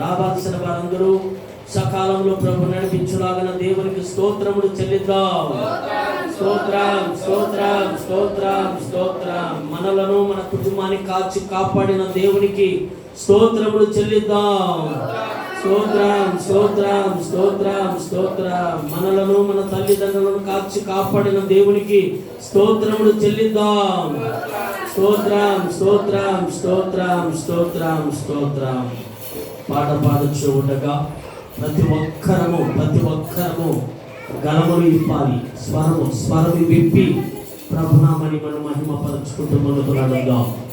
రావాల్సిన వారందరూ సకాలంలో ప్రభు నడిపించులాగన దేవునికి స్తోత్రములు చెల్లిద్దాం. స్తోత్రం స్తోత్రం స్తోత్రం స్తోత్రం. మనలను మన కుటుంబాన్ని కాచి కాపాడిన దేవునికి స్తోత్రములు చెల్లిద్దాం. స్తోత్రం స్తోత్రం స్తోత్రం స్తోత్రం. మనలను మన తల్లిదండ్రులను కాచి కాపాడిన దేవునికి స్తోత్రములు చెల్లిద్దాం. స్తోత్రం స్తోత్రం స్తోత్రం స్తోత్రం స్తోత్రం. పాట పాడుచు ఉండగా ప్రతి ఒక్కరము ప్రతి ఒక్కరము గలములు ఇప్పాలి స్వరము స్వరము విప్పి ప్రభునామని మనం మహిమపరచుకుంటూ ముందుకు నడుద్దాం.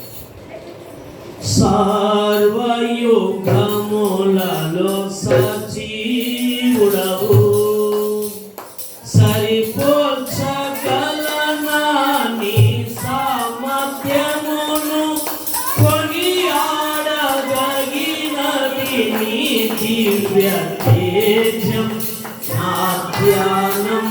సర్వయుగములలో సజీవుడవు. సరిపోల్చగలనాని సామర్థ్యమును కొనియాడగలిగినది నీ దివ్య తేజం. ఆధ్యానం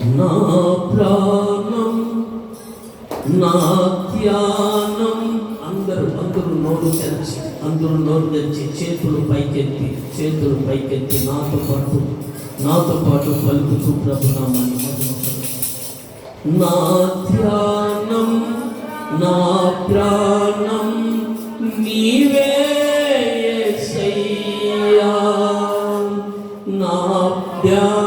నా ప్రాణం నా ధ్యానం. అందరూ అందరు నోరు తెచ్చి అందరూ నోరు తెరిచి చేతులు పైకెత్తి చేతులు పైకెత్తి నాతో పాటు నాతో పాటు పలుకుతూ ప్రభునామాన్ని నా ధ్యానం నా ప్రాణం నీవే నా ధ్యానం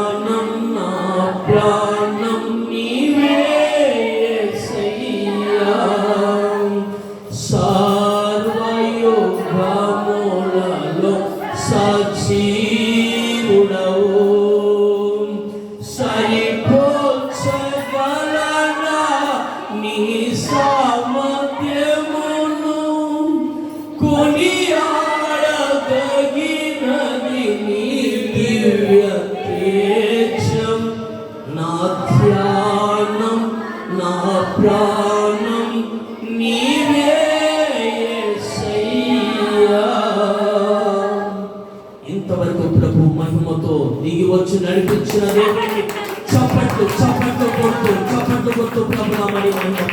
ఇంతవరకు ప్రభు మహిమతో దిగి వచ్చి నడిపించిన దేవుడిని చప్పట్లు చప్పట్లు కొడుతూ చప్పట్లు కొడుతూ ప్రభునామని మహిమ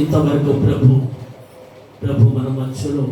ఇంతవరకు ప్రభు ప్రభు మన మధ్యలో